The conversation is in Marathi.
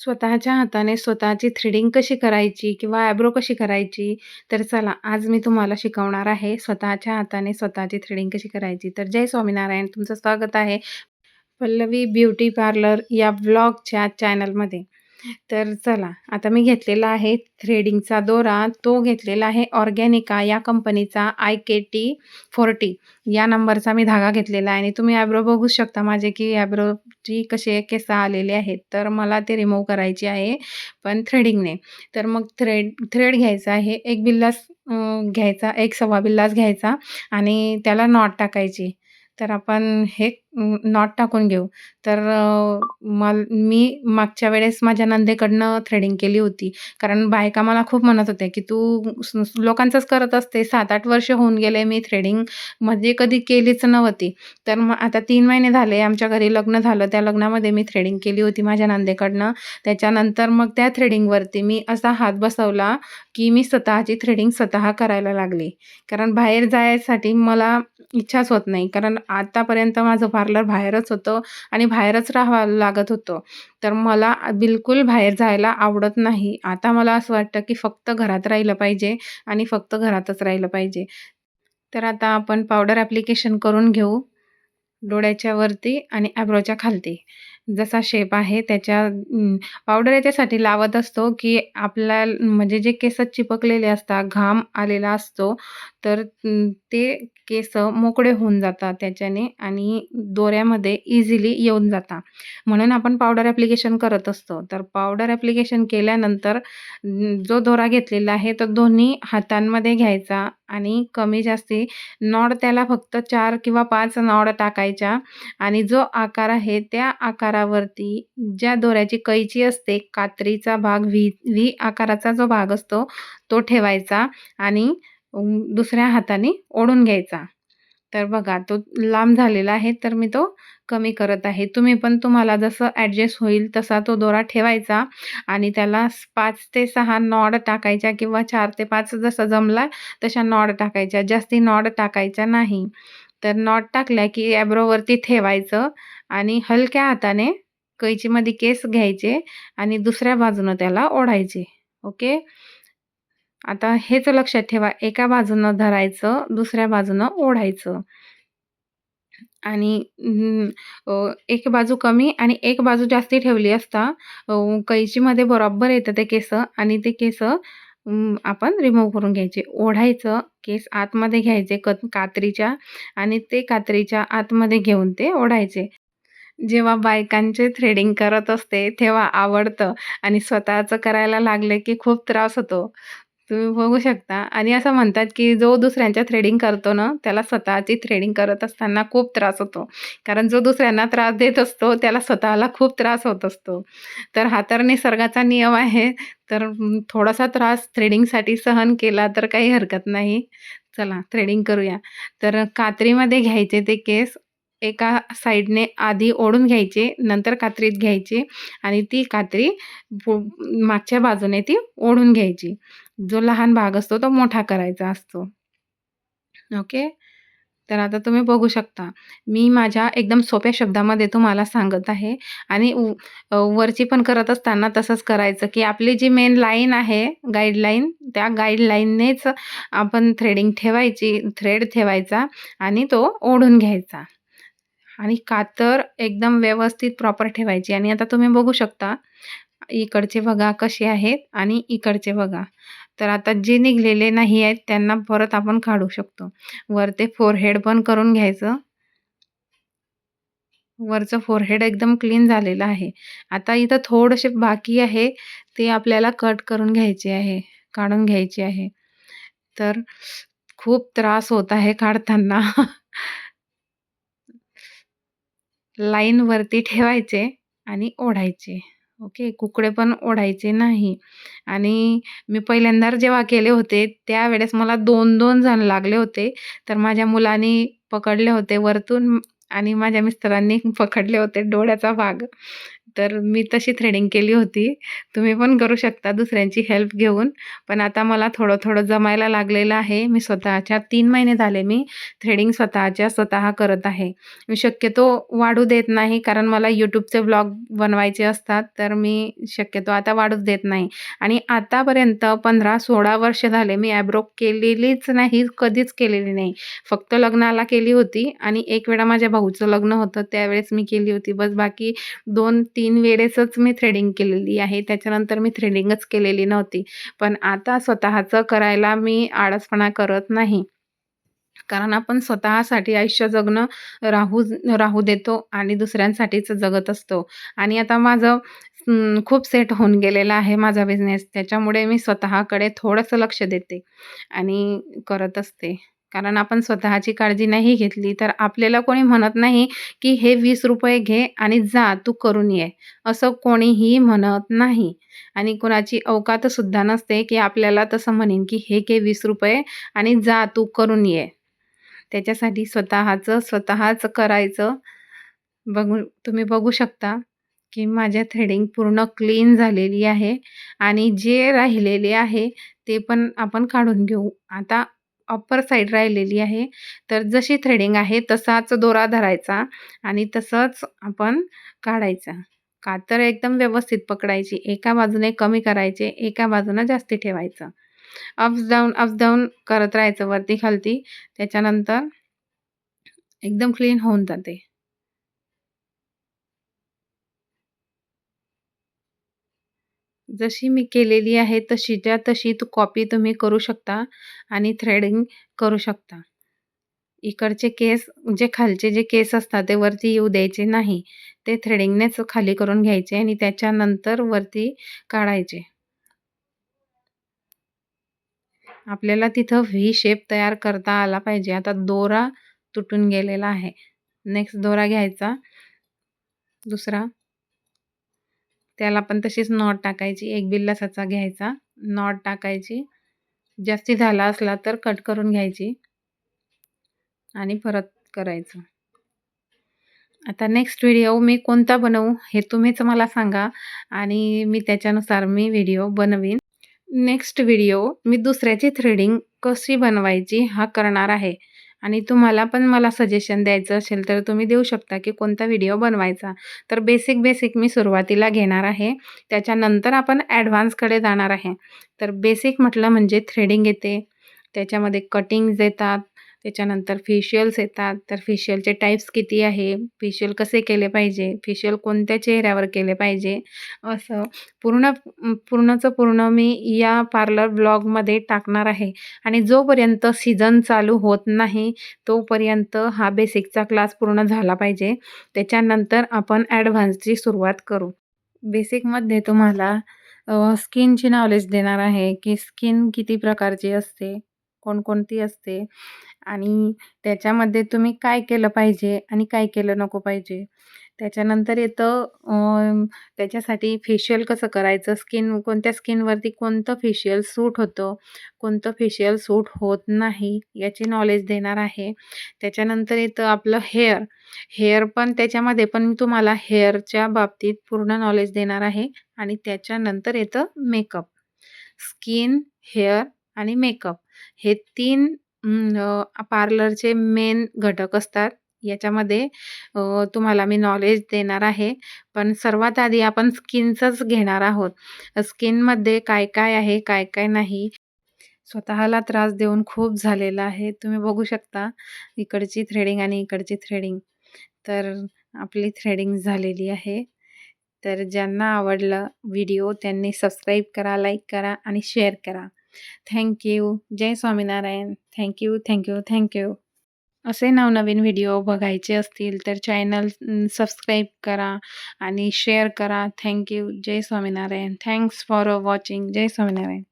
स्वतःच्या हाताने स्वतःची थ्रेडिंग कशी करायची किंवा आयब्रो कशी करायची? तर चला आज मी तुम्हाला शिकवणार आहे स्वतःच्या हाताने स्वतःची थ्रेडिंग कशी करायची. तर जय स्वामीनारायण तुमचं स्वागत आहे पल्लवी ब्युटी पार्लर या ब्लॉगच्या चॅनलमध्ये. तर चला आता मी घेतलेला आहे थ्रेडिंगचा दोरा. तो घेतलेला आहे ऑर्गॅनिका या कंपनीचा आय के टी फोर्टी या नंबरचा मी धागा घेतलेला आहे आणि तुम्ही ॲब्रो बघू शकता माझे की ॲब्रोची कसे केस आलेले आहेत. तर मला ते रिमूव्ह करायची आहे पण थ्रेडिंगने तर मग थ्रेड थ्रेड घ्यायचा आहे एक बिल्लास घ्यायचा एक सव्वा बिल्लास घ्यायचा आणि त्याला नॉट टाकायची. तर आपण हे नॉट टाकून घेऊ. तर मल मी मागच्या वेळेस माझ्या नंदेकडनं थ्रेडिंग केली होती. कारण बायका मला खूप म्हणत होत्या की तू लोकांचंच करत असते. सात आठ वर्ष होऊन गेले मी थ्रेडिंग म्हणजे कधी केलीच नव्हती. तर मग आता तीन महिने झाले आमच्या घरी लग्न झालं. त्या लग्नामध्ये मी थ्रेडिंग केली होती माझ्या नंदेकडनं. त्याच्यानंतर मग त्या थ्रेडिंगवरती मी असा हात बसवला की मी स्वतःची थ्रेडिंग स्वतः करायला लागली. कारण बाहेर जायसाठी मला इच्छाच होत नाही. कारण आतापर्यंत माझं पार्लर बाहेरच होतं आणि बाहेरच राहावं लागत होतं. तर मला बिलकुल बाहेर जायला आवडत नाही. आता मला असं वाटतं की फक्त घरात राहिलं पाहिजे आणि फक्त घरातच राहिलं पाहिजे. तर आता आपण पावडर ॲप्लिकेशन करून घेऊ. डोळ्याच्या वरती आणि ॲब्रोच्या खालती. जसा शेप आहे त्याच्या पावडर याच्यासाठी लावत असतो की आपल्या म्हणजे जे केस चिपकलेले असतात घाम आलेला असतो तर ते केस मोकळे होऊन जातात त्याच्याने आणि दोऱ्यामध्ये इझिली येऊन जातात. म्हणून आपण पावडर ॲप्लिकेशन करत असतो. तर पावडर ॲप्लिकेशन केल्यानंतर जो दोरा घेतलेला आहे तो दोन्ही हातांमध्ये घ्यायचा आणि कमी जास्ती नॉड त्याला फक्त चार किंवा पाच नॉड टाकायच्या आणि जो आकार आहे त्या आकारावरती ज्या दोऱ्याची कैची असते कात्रीचा भाग व्ही व्ही आकाराचा जो भाग असतो तो ठेवायचा आणि दुसऱ्या हाताने ओढून घ्यायचा. तर बघा तो लांब झालेला आहे तर मी तो कमी करत आहे. तुम्ही पण तुम्हाला जसं ॲडजस्ट होईल तसा तो दोरा ठेवायचा आणि त्याला पाच ते सहा नॉड टाकायच्या किंवा चार ते पाच जसं जमला तशा नॉड टाकायच्या. जास्ती नॉड टाकायच्या नाही. तर नॉट टाकल्या की ॲब्रोवरती ठेवायचं आणि हलक्या हाताने कैचीमध्ये केस घ्यायचे आणि दुसऱ्या बाजूनं त्याला ओढायचे. ओके? आता हेच लक्षात ठेवा. एका बाजूनं धरायचं दुसऱ्या बाजूनं ओढायचं. आणि एक बाजू कमी आणि एक बाजू जास्ती ठेवली असता कैचीमध्ये बरोबर येतं ते केस आणि ते केस आपण रिमूव्ह करून घ्यायचे. ओढायचं केस आतमध्ये घ्यायचे क कात्रीच्या आणि ते कात्रीच्या आतमध्ये घेऊन ते ओढायचे. जेव्हा बायकांचे थ्रेडिंग करत असते तेव्हा आवडतं आणि स्वतःचं करायला लागले की खूप त्रास होतो. तुम्ही बघू शकता. आणि असं म्हणतात की जो दुसऱ्यांच्या थ्रेडिंग करतो ना त्याला स्वतःची थ्रेडिंग करत असताना खूप त्रास होतो. कारण जो दुसऱ्यांना त्रास देत असतो त्याला स्वतःला खूप त्रास होत असतो. तर हा तर निसर्गाचा नियम आहे. तर थोडासा त्रास थ्रेडिंगसाठी सहन केला तर काही हरकत नाही. चला थ्रेडिंग करूया. तर कात्रीमध्ये घ्यायचे ते केस. एका साईडने आधी ओढून घ्यायचे नंतर कात्रीत घ्यायचे आणि ती कात्री मागच्या बाजूने ती ओढून घ्यायची. जो लहान भाग असतो तो मोठा करायचा असतो. ओके? तर आता तुम्ही बघू शकता. मी माझ्या एकदम सोप्या शब्दामध्ये तुम्हाला सांगत आहे आणि वरची पण करत असताना तसंच करायचं की आपली जी मेन लाईन आहे गाईडलाईन त्या गाईडलाईननेच आपण थ्रेडिंग ठेवायची थ्रेड ठेवायचा आणि तो ओढून घ्यायचा. आणि कातर एकदम व्यवस्थित प्रॉपर ठेवायची. आणि आता तुम्ही बघू शकता इकडचे बघा कसे आहेत आणि इकडचे बघा तर आता जे निघलेले नाही आहेत त्यांना परत आपण काढू शकतो. वर ते फोरहेड पण करून घ्यायचं. वरचं फोरहेड एकदम क्लीन झालेलं आहे. आता इथं थोडेसे बाकी आहे ते आपल्याला कट करून घ्यायचे आहे काढून घ्यायचे आहे. तर खूप त्रास होत आहे काढताना. लाईनवरती ठेवायचे आणि ओढायचे. ओके? कुकडे पण ओढायचे नाही. आणि मी पहिल्यांदा जेव्हा केले होते त्यावेळेस मला दोन दोन जण लागले होते. तर माझ्या मुलांनी पकडले होते वरतून आणि माझ्या मिस्टरांनी पकडले होते डोळ्याचा भाग. तर मी तशी थ्रेडिंग केली होती. तुम्ही पण करू शकता दुसऱ्यांची हेल्प घेऊन. पण आता मला थोडं थोडं जमायला लागलेलं आहे. मी स्वतःच्या तीन महिने झाले मी थ्रेडिंग स्वतःच्या स्वतः करत आहे. मी शक्यतो वाढू देत नाही कारण मला यूट्यूबचे ब्लॉग बनवायचे असतात. तर मी शक्यतो आता वाढूच देत नाही. आणि आतापर्यंत पंधरा सोळा वर्ष झाले मी ॲब्रो केलेलीच नाही कधीच केलेली नाही. फक्त लग्नाला केली होती आणि एक वेळा माझ्या भाऊचं लग्न होतं त्यावेळेस मी केली होती. बस बाकी दोन तीन वेळेसच मी थ्रेडिंग केलेली आहे. त्याच्यानंतर मी थ्रेडिंगच केलेली नव्हती. पण आता स्वतःचं करायला मी आळसपणा करत नाही. कारण आपण स्वतःसाठी आयुष्य जगणं राहू राहू देतो आणि दुसऱ्यांसाठीच जगत असतो. आणि आता माझं खूप सेट होऊन गेलेला आहे माझा बिझनेस त्याच्यामुळे मी स्वतःकडे थोडंसं लक्ष देते आणि करत असते. कारण आपण स्वतःची काळजी नाही घेतली तर आपल्याला कोणी म्हणत नाही की हे वीस रुपये घे आणि जा तू करून ये. असं कोणीही म्हणत नाही. आणि कोणाची अवकातसुद्धा नसते की आपल्याला तसं म्हणेन की हे घे वीस रुपये आणि जा तू करून ये. त्याच्यासाठी स्वतःचं स्वतःच करायचं. बघू तुम्ही बघू शकता की माझ्या थ्रेडिंग पूर्ण क्लीन झालेली आहे आणि जे राहिलेले आहे ते पण आपण काढून घेऊ. आता अप्पर साईड राहिलेली आहे. तर जशी थ्रेडिंग आहे तसाच दोरा धरायचा आणि तसंच आपण काढायचा. कातर एकदम व्यवस्थित पकडायची. एका बाजूने कमी करायचे एका बाजूनं जास्ती ठेवायचं. अप्स डाऊन अप्स डाऊन करत राहायचं वरती खालती. त्याच्यानंतर एकदम क्लीन होऊन जाते. जशी मी केलेली आहे तशीच्या तशी तू कॉपी तुम्ही करू शकता आणि थ्रेडिंग करू शकता. इकडचे केस जे खालचे जे केस असतात ते वरती येऊ द्यायचे नाही. ते थ्रेडिंगनेच खाली करून घ्यायचे आणि त्याच्यानंतर वरती काढायचे. आपल्याला तिथं व्ही शेप तयार करता आला पाहिजे. आता दोरा तुटून गेलेला आहे. नेक्स्ट दोरा घ्यायचा. दुसरा. त्याला पण तशीच नॉट टाकायची. एक बिल्लासाचा घ्यायचा. नॉट टाकायची. जास्ती झाला असला तर कट करून घ्यायची. आणि परत करायचं. आता नेक्स्ट व्हिडिओ मी कोणता बनवू हे तुम्हीच मला सांगा आणि मी त्याच्यानुसार मी व्हिडिओ बनवीन. नेक्स्ट व्हिडिओ मी दुसऱ्याची थ्रेडिंग कशी बनवायची हा करणार आहे. आणि तुम्हाला पण मला सजेशन द्यायचं असेल तर तुम्ही देऊ शकता की कोणता व्हिडिओ बनवायचा. तर बेसिक बेसिक मी सुरुवातीला घेणार आहे. त्याच्यानंतर आपण ॲडव्हान्सकडे जाणार आहे. तर बेसिक म्हटलं म्हणजे थ्रेडिंग येते. त्याच्यामध्ये कटिंग्ज येतात. त्याच्यानंतर फेशियल्स येतात. तर फेशियलचे टाईप्स किती आहे? फेशियल कसे केले पाहिजे? फेशियल कोणत्या चेहऱ्यावर केले पाहिजे? असं पूर्ण पूर्णचं पूर्ण मी या पार्लर ब्लॉगमध्ये टाकणार आहे. आणि जोपर्यंत सीझन चालू होत नाही तोपर्यंत हा बेसिकचा क्लास पूर्ण झाला पाहिजे. त्याच्यानंतर आपण ॲडव्हान्सची सुरुवात करू. बेसिकमध्ये तुम्हाला स्किनची नॉलेज देणार आहे की स्किन किती प्रकारची असते? कोणकोणती असते आणि त्याच्यामध्ये तुम्ही काय केलं पाहिजे आणि काय केलं नको पाहिजे? त्याच्यानंतर येतं त्याच्यासाठी फेशियल कसं करायचं? स्किन कोणत्या स्किनवरती कोणतं फेशियल सूट होतं? कोणतं फेशियल सूट होत नाही? याची नॉलेज देणार आहे. त्याच्यानंतर येतं आपलं हेअर हेअर पण त्याच्यामध्ये पण मी तुम्हाला हेअरच्या बाबतीत पूर्ण नॉलेज देणार आहे आणि त्याच्यानंतर येतं मेकअप स्किन हेअर आणि मेकअप हे तीन पार्लरचे मेन घटक असतात. याच्यामध्ये तुम्हाला मी नॉलेज देणार आहे पण सर्वात आधी आपण स्किनचंच घेणार आहोत. स्किनमध्ये काय काय आहे काय काय नाही स्वतःला त्रास देऊन खूप झालेला आहे. तुम्ही बघू शकता इकडची थ्रेडिंग आणि इकडची थ्रेडिंग तर आपली थ्रेडिंग झालेली आहे. तर ज्यांना आवडलं व्हिडिओ त्यांनी सबस्क्राईब करा लाईक करा आणि शेअर करा. Thank you Jai Swaminarayan. Thank you thank you thank you असे नवनवीन व्हिडिओ बघायचे असतील तर चॅनल सबस्क्राईब करा आणि शेअर करा. थँक्यू जय स्वामीनारायण. थँक्स फॉर वॉचिंग जय स्वामीनारायण.